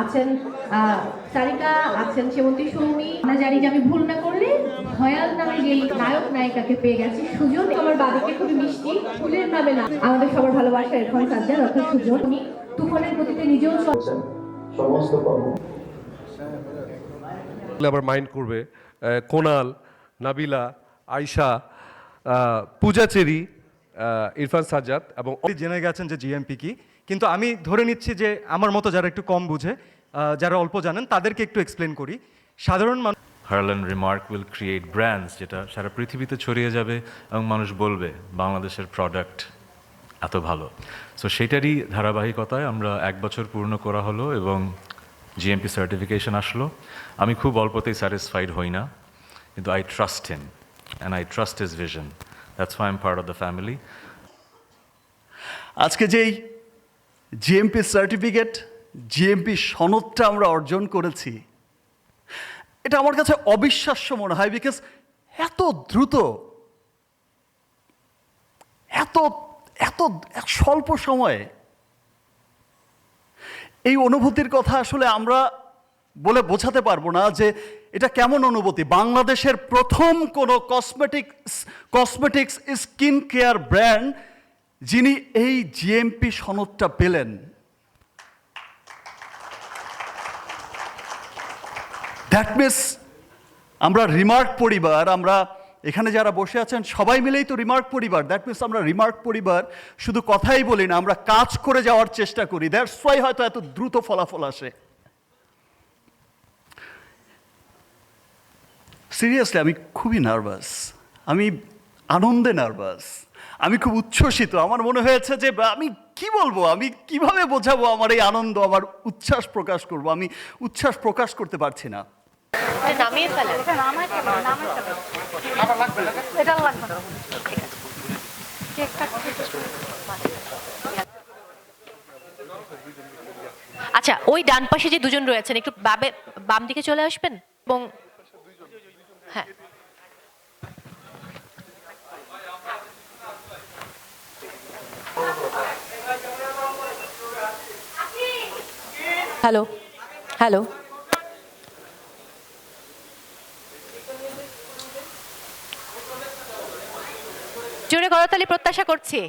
আছেন তারিকা আছেন শ্রীমতী সৌমি। আমরা জানি যে আমি ভুল না করলে ভয়াল নামে যে নায়ক নায়িকাকে পেয়ে গেছি সুজন। আমার বাবাকে খুবই মিষ্টি। ফুলের নামে না। আমাদের সবার ভালোবাসা এরফান সাজ্জাদ অর্থাৎ সুজন। উনি তুফানের গতিতে নিজেও সমস্ত আবার মাইন্ড করবে আহ, কোনাল নাবিলা আয়শা আহ, পূজা চেরি ইরফান সাজ্জাদ এবং জেনে গেছেন যে জিএমপি কি কিন্তু আমি ধরে নিচ্ছি যে আমার মতো যারা একটু কম বুঝে যারা অল্প জানেন তাদেরকে একটু এক্সপ্লেন করি। সাধারণ মানুষ Harlan remark will create brands যেটা সারা পৃথিবীতে ছড়িয়ে যাবে এবং মানুষ বলবে, বাংলাদেশের প্রোডাক্ট এত ভালো. সো সেটারই ধারাবাহিকতায় আমরা এক বছর পূর্ণ করা হলো এবং জিএমপি সার্টিফিকেশন আসলো। আমি খুব অল্পতেই স্যাটিসফাইড হই না, কিন্তু I trust him and I trust his vision that's why am part of the family আজকে যেই জিএমপি সার্টিফিকেট জিএমপি সনদটা আমরা অর্জন করেছি এটা আমার কাছে অবিশ্বাস্য মনে হয় বিকজ এত দ্রুত, এত এত স্বল্প সময়ে এই অনুভূতির কথা আসলে আমরা বলে বোঝাতে পারব না যে এটা কেমন অনুভূতি। বাংলাদেশের প্রথম কোনো cosmetics cosmetics skin care brand যিনি এই জিএমপি সনদটা পেলেন দ্যাট মিনস আমরা রিমার্ক পরিবার, আমরা এখানে যারা বসে আছেন, সবাই মিলেই তো রিমার্ক পরিবার। দ্যাট মিনস আমরা রিমার্ক পরিবার, শুধু কথাই বলি না, আমরা কাজ করে যাওয়ার চেষ্টা করি। দ্যাটস ওয়াই হয়তো এত দ্রুত ফলাফল আসে। সিরিয়াসলি আমি খুবই নার্ভাস আমি আনন্দে নার্ভাস আমি খুব উচ্ছ্বসিত। আমার মনে হয়েছে যে, আমি কি বলব? আমি কীভাবে বোঝাবো আমার এই আনন্দ, আমার উচ্ছ্বাস প্রকাশ করব? আমি উচ্ছ্বাস প্রকাশ করতে পারছি না। নামিয়ে ফেলেন। এটা লাগবে না আচ্ছা ওই ডান পাশে যে দুজন রয়েছেন একটু বাবে বাম দিকে চলে আসবেন? এবং হ্যাঁ। হ্যালো। হ্যালো। জোরে করতালি প্রত্যাশা করছি।